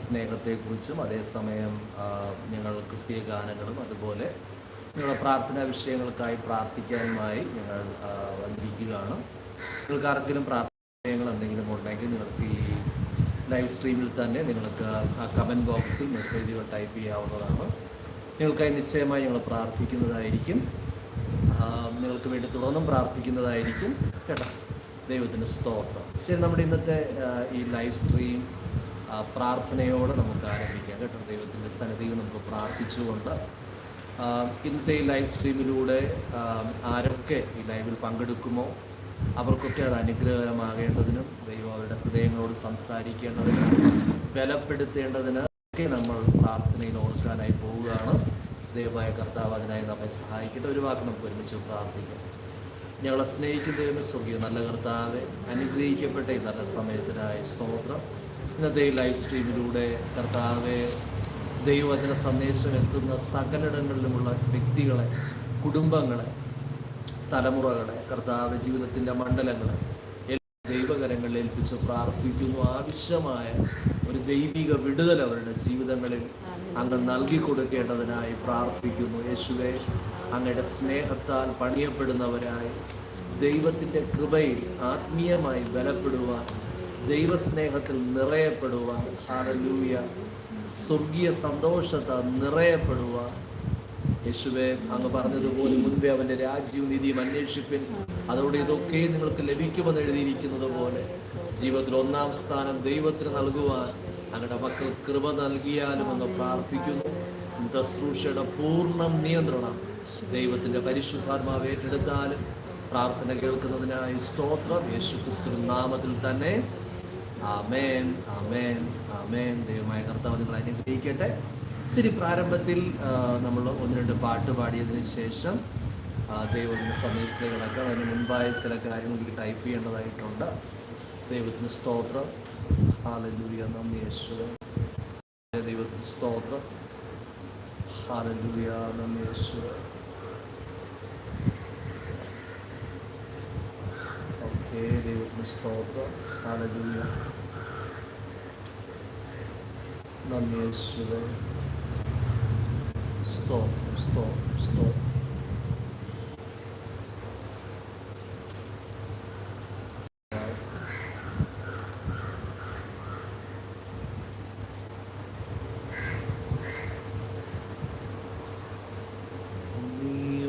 സ്നേഹത്തെക്കുറിച്ചും അതേസമയം ഞങ്ങൾ ക്രിസ്തീയ ഗാനങ്ങളും അതുപോലെ നിങ്ങളുടെ പ്രാർത്ഥനാ വിഷയങ്ങൾക്കായി പ്രാർത്ഥിക്കാനുമായി ഞങ്ങൾ വന്നിരിക്കുകയാണ്. നിങ്ങൾക്ക് ആർക്കെങ്കിലും പ്രാർത്ഥന വിഷയങ്ങൾ എന്തെങ്കിലും ഉണ്ടെങ്കിൽ നിങ്ങൾക്ക് ഈ ലൈവ് സ്ട്രീമിൽ തന്നെ നിങ്ങൾക്ക് ആ കമന്റ് ബോക്സിൽ മെസ്സേജുകൾ ടൈപ്പ് ചെയ്യാവുന്നതാണ്. നിങ്ങൾക്കായി നിശ്ചയമായി ഞങ്ങൾ പ്രാർത്ഥിക്കുന്നതായിരിക്കും. നിങ്ങൾക്ക് വേണ്ടി തുടർന്നും പ്രാർത്ഥിക്കുന്നതായിരിക്കും. കേട്ടോ ദൈവത്തിന്റെ സ്തോത്രം. ശരി നമ്മുടെ ഇന്നത്തെ ഈ ലൈവ് സ്ട്രീം പ്രാർത്ഥനയോടെ നമുക്ക് ആരംഭിക്കാം. കേട്ടോ ദൈവത്തിന്റെ സന്നിധിയിൽ നമുക്ക് പ്രാർത്ഥിച്ചുകൊണ്ട് ഇന്നത്തെ ഈ ലൈവ് സ്ട്രീമിലൂടെ ആരൊക്കെ ഈ ലൈവിൽ പങ്കെടുക്കുമോ അവർക്കൊക്കെ അത് അനുഗ്രഹകരമാകേണ്ടതിനും ദൈവം അവരുടെ ഹൃദയങ്ങളോട് സംസാരിക്കേണ്ടതിനും ബലപ്പെടുത്തേണ്ടതിന് ഒക്കെ നമ്മൾ പ്രാർത്ഥനയിൽ ഓർക്കാനായി പോവുകയാണ്. ദൈവമായ കർത്താവ് അതിനായി നമ്മെ സഹായിക്കട്ടെ. ഒരു വാക്ക് നമുക്ക് ഒരുമിച്ച് പ്രാർത്ഥിക്കാം. ഞങ്ങളെ സ്നേഹിക്കുന്ന ദൈവമേ സ്വർഗീയ നല്ല കർത്താവെ അനുഗ്രഹിക്കപ്പെട്ട ഈ നല്ല സമയത്തിനായി സ്തോത്രം. ഇന്നത്തെ ഈ ലൈവ് സ്ട്രീമിലൂടെ കർത്താവെ ദൈവവചന സന്ദേശം എത്തുന്ന സകലിടങ്ങളിലുമുള്ള വ്യക്തികളെ കുടുംബങ്ങളെ തലമുറകളെ കർത്താവ് ജീവിതത്തിന്റെ മണ്ഡലങ്ങളെ ദൈവകരങ്ങളിൽ ഏൽപ്പിച്ച് പ്രാർത്ഥിക്കുന്നു. ആവശ്യമായ ഒരു ദൈവിക വിടുതൽ അവരുടെ ജീവിതങ്ങളിൽ അങ്ങ് നൽകി കൊടുക്കേണ്ടതിനായി പ്രാർത്ഥിക്കുന്നു. യേശുവെ അങ്ങയുടെ സ്നേഹത്താൽ പണിയപ്പെടുന്നവരായി ദൈവത്തിന്റെ കൃപയിൽ ആത്മീയമായി ബലപ്പെടുവാൻ ദൈവസ്നേഹത്തിൽ നിറയപ്പെടുവാൻ ഹാലലൂയ സ്വർഗീയ സന്തോഷത്താൽ നിറയപ്പെടുവാൻ. യേശുവെ അങ്ങ് പറഞ്ഞതുപോലെ മുൻപേ അവന്റെ രാജ്യവും നീതിയും അന്വേഷിപ്പിൻ. അതോടെ ഇതൊക്കെ നിങ്ങൾക്ക് ലഭിക്കുമെന്ന് എഴുതിയിരിക്കുന്നത് പോലെ ജീവിതത്തിൽ ഒന്നാം സ്ഥാനം ദൈവത്തിന് നൽകുവാൻ അങ്ങയുടെ മക്കൾ കൃപ നൽകിയാലും എന്ന് പ്രാർത്ഥിക്കുന്നു. ദശ്രൂഷയുടെ പൂർണ നിയന്ത്രണം ദൈവത്തിന്റെ പരിശുദ്ധാത്മാവ് ഏറ്റെടുത്താലും പ്രാർത്ഥന കേൾക്കുന്നതിനായി സ്തോത്രം. യേശു ക്രിസ്തു നാമത്തിൽ തന്നെ ആമേൻ ആമേൻ ആമേൻ. ദൈവമായ കർത്താവ് നിങ്ങൾ അനുഗ്രഹിക്കട്ടെ. ശരി പ്രാരംഭത്തിൽ നമ്മൾ ഒന്ന് രണ്ട് പാട്ട് പാടിയതിന് ശേഷം ദൈവത്തിന് സന്ദേശത്തിലേക്ക് കിടക്കാം. അതിന് മുൻപായി ചില കാര്യങ്ങൾ എനിക്ക് ടൈപ്പ് ചെയ്യേണ്ടതായിട്ടുണ്ട്. ദൈവത്തിന് സ്തോത്രം. ഹാലലൂയ നന്ദി യേശുവേ. ദൈവത്തിന് സ്തോത്രം. ഹാലലൂയ നന്ദി യേശുവേ. ഓക്കെ ദൈവത്തിന് സ്തോത്രം. ഹാലലൂയ നന്ദി യേശുവേ സ്തോത്രം സ്തോത്രം സ്തോത്രം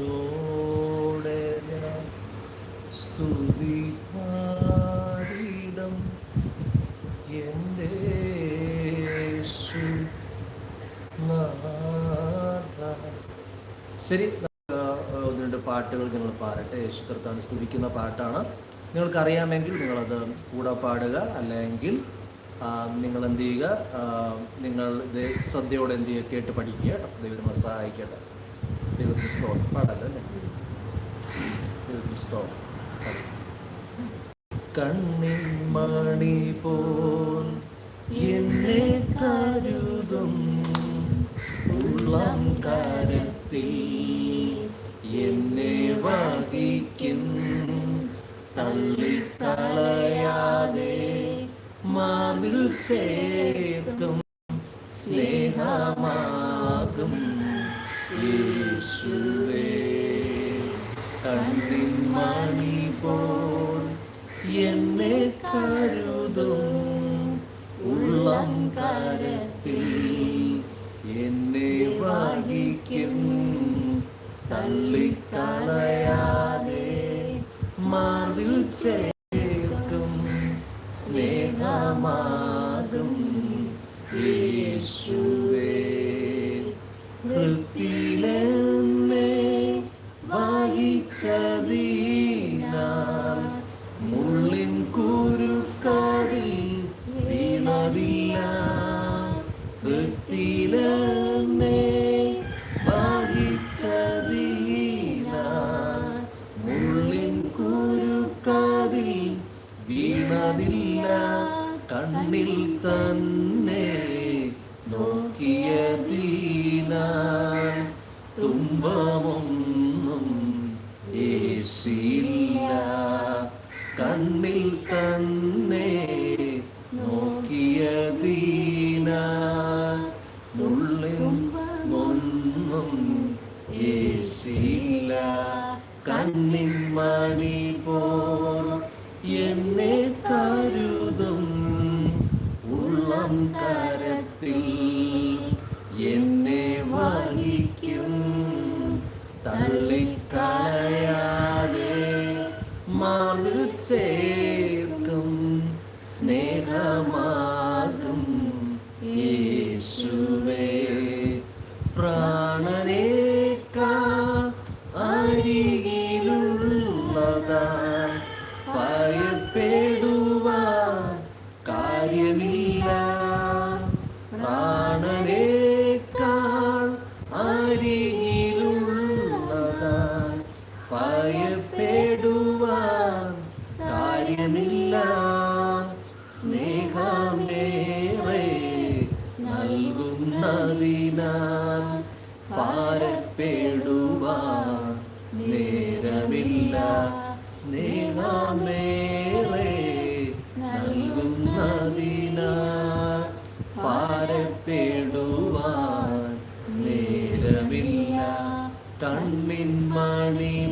നീയോടെ ഞാൻ സ്തുതി പാടിടം എന്റെ യേശു നാഥ. ശരി ഒന്ന് രണ്ട് പാട്ടുകൾ നിങ്ങൾ പാടട്ടെ. യേശു കർത്താൻ സ്തുതിക്കുന്ന പാട്ടാണ്. നിങ്ങൾക്കറിയാമെങ്കിൽ നിങ്ങളത് കൂടെ പാടുക. അല്ലെങ്കിൽ നിങ്ങൾ എന്ത് ചെയ്യുക നിങ്ങൾ ഇത് ശ്രദ്ധയോടെ എന്ത് ചെയ്യുക കേട്ട് പഠിക്കുക. കേട്ടോ. ദൈവം സഹായിക്കട്ടെ. ദൈവത്തിന് സ്തോത്രം. പാടല്ലോ? ദൈവത്തിന് പാടി. കണ്ണിൻ മണി പോൽ എന്നെ കരുതും. ഉള്ളം കരത്തിൽ എന്നെ വഹിക്കും തള്ളിത്തളയാതെ മാതിൽ ചേർത്തും സ്നേഹമാകും. യേശുവേ കണ്ണിൻ മണി പോൽ എന്നെ കരുതും ശിശില്ല കണ്ണിൽ തന്നെ നോക്കിയതീന ഉള്ളിലും ഒന്നും യേശില്ല കണ്ണിൻ മണി പോ എന്നെ കരുതും. ഉള്ളം കരത്തിൽ എന്ന பில்லா பிராணனே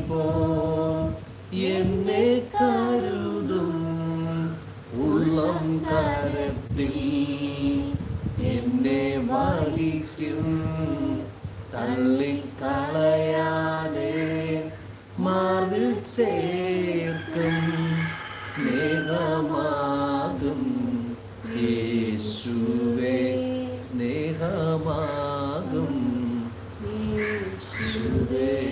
പോ. എന്നെ കരുതും ഉള്ളം കരത്തിൽ. എന്നെ വഹിക്കും തള്ളിക്കളയാതെ മാറി ചേർക്കും സ്നേഹമാകും യേശുവേ സ്നേഹമാകും യേശുവേ.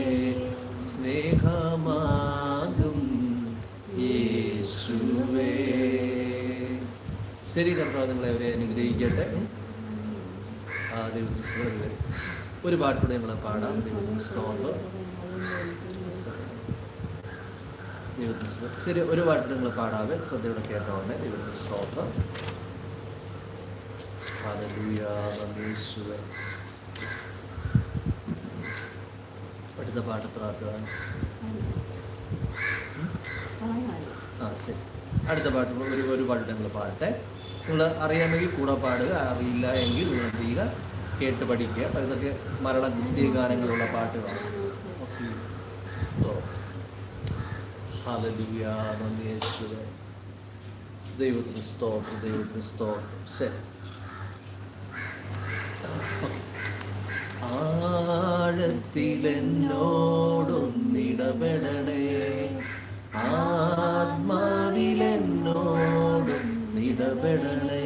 ശരി കർത്താവ് നിങ്ങളെ അവരെ അനുഗ്രഹിക്കട്ടെ. ആ ദൈവത്തിന് സ്തുതി. ഒരു പാട്ടുകൂടെ നമ്മളെ പാടാം. ദൈവത്തിന് സ്തോത്രം. ശരി ഒരു പാട്ട് നിങ്ങൾ പാടാതെ ശ്രദ്ധയോടെ കേട്ടോണ്ട് ദൈവത്തിന് സ്തോത്രം. അടുത്ത പാട്ട് പ്രാർത്ഥന ആ ശരി. അടുത്ത പാട്ട് ഒരു ഒരു പാട്ട് നിങ്ങൾ പാടട്ടെ. നിങ്ങൾ അറിയാമെങ്കിൽ കൂടെ പാടുക അറിയില്ല എങ്കിൽ നിങ്ങൾ എന്ത് ചെയ്യുക കേട്ട് പഠിക്കുക. അപ്പോൾ ഇതൊക്കെ മരണ ക്രിസ്തീയ ഗാനങ്ങളുള്ള പാട്ടുകളാണ്. ദൈവത്തിന് സ്തോത്രം ദൈവത്തിന് സ്തോത്രം. ആഴത്തിലെന്നോടൊന്നിടപെടണേ. ആത്മാവിലെന്നോടൊന്നിടപെടണേ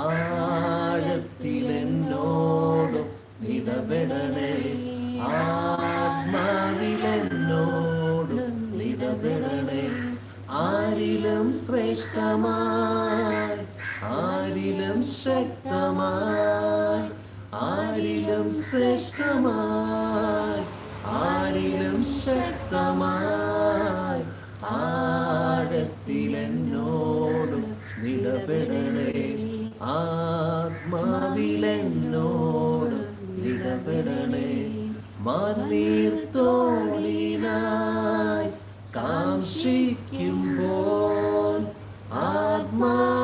ആഴത്തിലെന്നോടും ഇടപെടണേ ആത്മാവിലെന്നോടും ഇടപെടണേ ആരിലും ശ്രേഷ്ഠമായി ആരിലും ശക്തമായി ആരിലും ശ്രേഷ്ഠമായി ആരിലും ശക്തമായി ആഴത്തിലെന്നോടും നിടപെടണേ ആത്മാവിലെന്നോട് ഇടപെടണേ മാനീർത്തോളിനായി കാംക്ഷിക്കുമ്പോൾ ആത്മാവിനായി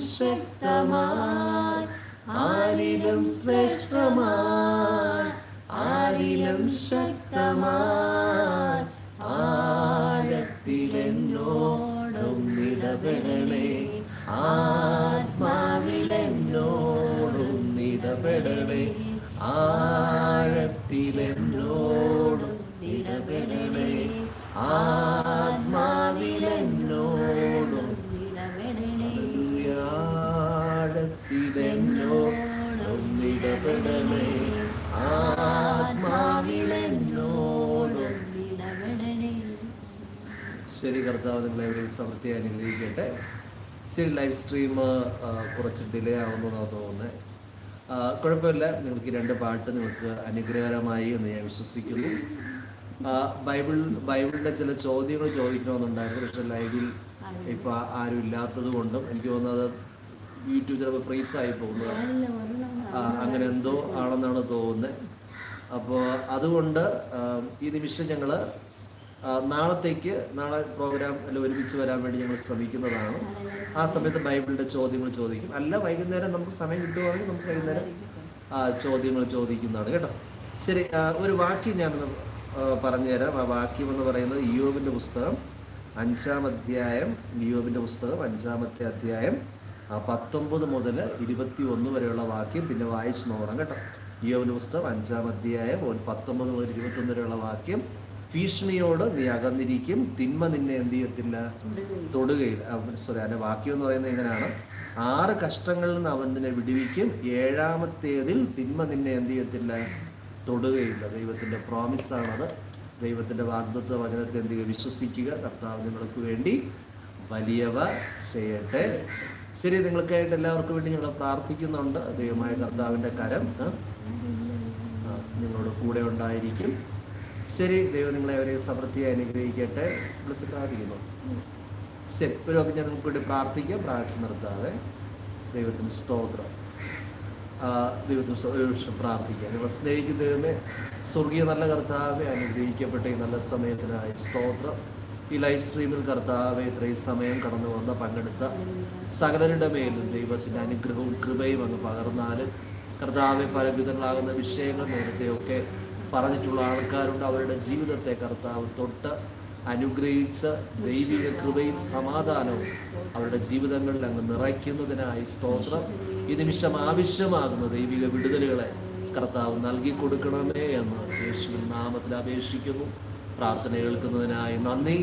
ആരിലും ശക്തമായി ആരിലും ശ്രേഷ്ഠമായി ആരിലും ശക്തമായി ആഴത്തിലെന്നോടും ഇടപെടണേ. ആത്മാവിലെന്നോടും ഇടപെടണേ. ആഴത്തിലെന്നോടും ഇടപെടണേ. ആത്മാവിലെന്നോടും ആത്മാവിലെന്നോടും ശരി കർത്താവ് നിങ്ങളെ ഒരു സമൃദ്ധി അനുഗ്രഹിക്കട്ടെ. ശരി ലൈവ് സ്ട്രീം കുറച്ച് ഡിലേ ആവുന്നതാണ് തോന്നുന്നത് കുഴപ്പമില്ല. നിങ്ങൾക്ക് രണ്ട് പാട്ട് നിങ്ങൾക്ക് അനുഗ്രഹകരമായി എന്ന് ഞാൻ വിശ്വസിക്കുന്നു. ബൈബിൾ ബൈബിളിന്റെ ചില ചോദ്യങ്ങൾ ചോദിക്കണമെന്നുണ്ടായിരുന്നു. പക്ഷെ ലൈവിൽ ഇപ്പോൾ ആരും ഇല്ലാത്തത് കൊണ്ടും എനിക്ക് തോന്നുന്നത് യൂട്യൂബ് ചിലപ്പോൾ ഫ്രീസ് ആയി പോകുന്നത് അങ്ങനെ എന്തോ ആണെന്നാണ് തോന്നുന്നത് അപ്പോൾ അതുകൊണ്ട് ഈ നിമിഷം ഞങ്ങൾ നാളത്തേക്ക് നാളെ പ്രോഗ്രാം എല്ലാം ഒരുമിച്ച് വരാൻ വേണ്ടി ഞങ്ങൾ ശ്രമിക്കുന്നതാണ്. ആ സമയത്ത് ബൈബിളിന്റെ ചോദ്യങ്ങൾ ചോദിക്കും. അല്ല വൈകുന്നേരം നമുക്ക് സമയം കിട്ടുവാണെങ്കിൽ നമുക്ക് വൈകുന്നേരം ചോദ്യങ്ങൾ ചോദിക്കുന്നതാണ് കേട്ടോ. ശരി ഒരു വാക്യം ഞാൻ പറഞ്ഞുതരാം. ആ വാക്യം എന്ന് പറയുന്നത് യോബിന്റെ പുസ്തകം അഞ്ചാം അധ്യായം യോബിന്റെ പുസ്തകം അഞ്ചാമത്തെ അധ്യായം ആ, പത്തൊമ്പത് മുതൽ ഇരുപത്തി ഒന്ന് വരെയുള്ള വാക്യം പിന്നെ വായിച്ചു നോക്കണം കേട്ടോ. ഇയോബിന്റെ പുസ്തകം അഞ്ചാം അധ്യായം ഒരു പത്തൊമ്പത് മുതൽ ഇരുപത്തൊന്ന് വരെയുള്ള വാക്യം ഭീഷണിയോട് നീ അകന്നിരിക്കും തിന്മ നിന്നെ എന്ത് ചെയ്യത്തില്ല തൊടുകയില്ല. സോറി അതിന്റെ വാക്യം എന്ന് പറയുന്നത് എങ്ങനെയാണ്? ആറ് കഷ്ടങ്ങളിൽ നിന്ന് അവൻ നിന്നെ വിടുവിക്കും ഏഴാമത്തേതിൽ തിന്മ നിന്നെ എന്ത് ചെയ്യത്തില്ല തൊടുകയില്ല. ദൈവത്തിന്റെ പ്രോമിസ് ആണത്. ദൈവത്തിന്റെ വാഗ്ദത്വ വചനത്തെ എന്ത് ചെയ്യുക വിശ്വസിക്കുക. കർത്താവ് നിങ്ങൾക്ക് വേണ്ടി വലിയവ ചെയ്യട്ടെ. ശരി നിങ്ങൾക്കായിട്ട് എല്ലാവർക്കും വേണ്ടി ഞങ്ങൾ പ്രാർത്ഥിക്കുന്നുണ്ട്. ദൈവമായ കർത്താവിന്റെ കരം നിങ്ങളോട് കൂടെ ഉണ്ടായിരിക്കും. ശരി ദൈവം നിങ്ങളെ അവരെ സമൃദ്ധിയെ അനുഗ്രഹിക്കട്ടെ. വിളിച്ച് പ്രാർത്ഥിക്കുന്നു ശരി ഒരു ഒക്കെ ഞാൻ വേണ്ടി പ്രാർത്ഥിക്കാം. പ്രാർത്ഥിച്ച് നിർത്താതെ ദൈവത്തിന് സ്തോത്രം. ദൈവത്തിന് ഒരു പ്രാർത്ഥിക്കാം. നിങ്ങൾ സ്നേഹിക്കുന്ന ദൈവമേ സ്വർഗീയ നല്ല കർത്താവെ അനുഗ്രഹിക്കപ്പെട്ട ഈ നല്ല സമയത്തിനായി സ്തോത്രം. ഈ ലൈവ് സ്ട്രീമിൽ കർത്താവ് ഇത്രയും സമയം കടന്നു വന്ന പങ്കെടുത്ത സകലരുടെ മേലും ദൈവത്തിന്റെ അനുഗ്രഹവും കൃപയും അങ്ങ് പകർന്നാലും കർത്താവെ പല വിധങ്ങളാകുന്ന വിഷയങ്ങൾ നേരത്തെയൊക്കെ പറഞ്ഞിട്ടുള്ള ആൾക്കാരുണ്ട്. അവരുടെ ജീവിതത്തെ കർത്താവ് തൊട്ട് അനുഗ്രഹിച്ച ദൈവിക കൃപയും സമാധാനവും അവരുടെ ജീവിതങ്ങളിൽ അങ്ങ് നിറയ്ക്കുന്നതിനായി സ്തോത്രം. ഈ നിമിഷം ആവശ്യമാകുന്ന ദൈവിക വിടുതലുകളെ കർത്താവ് നൽകി കൊടുക്കണമേ എന്ന് യേശുവിൻ നാമത്തിൽ അപേക്ഷിക്കുന്നു. പ്രാർത്ഥന കേൾക്കുന്നതിനായി നന്ദി.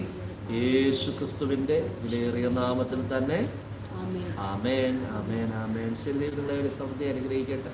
യേശു ക്രിസ്തുവിന്റെ വിലയേറിയ നാമത്തിൽ തന്നെ ആമേൻ. ആമേൻ ആമേൻ ശരി ദൈവം നിങ്ങളെ ഒരു സമൃദ്ധി അനുഗ്രഹിക്കട്ടെ.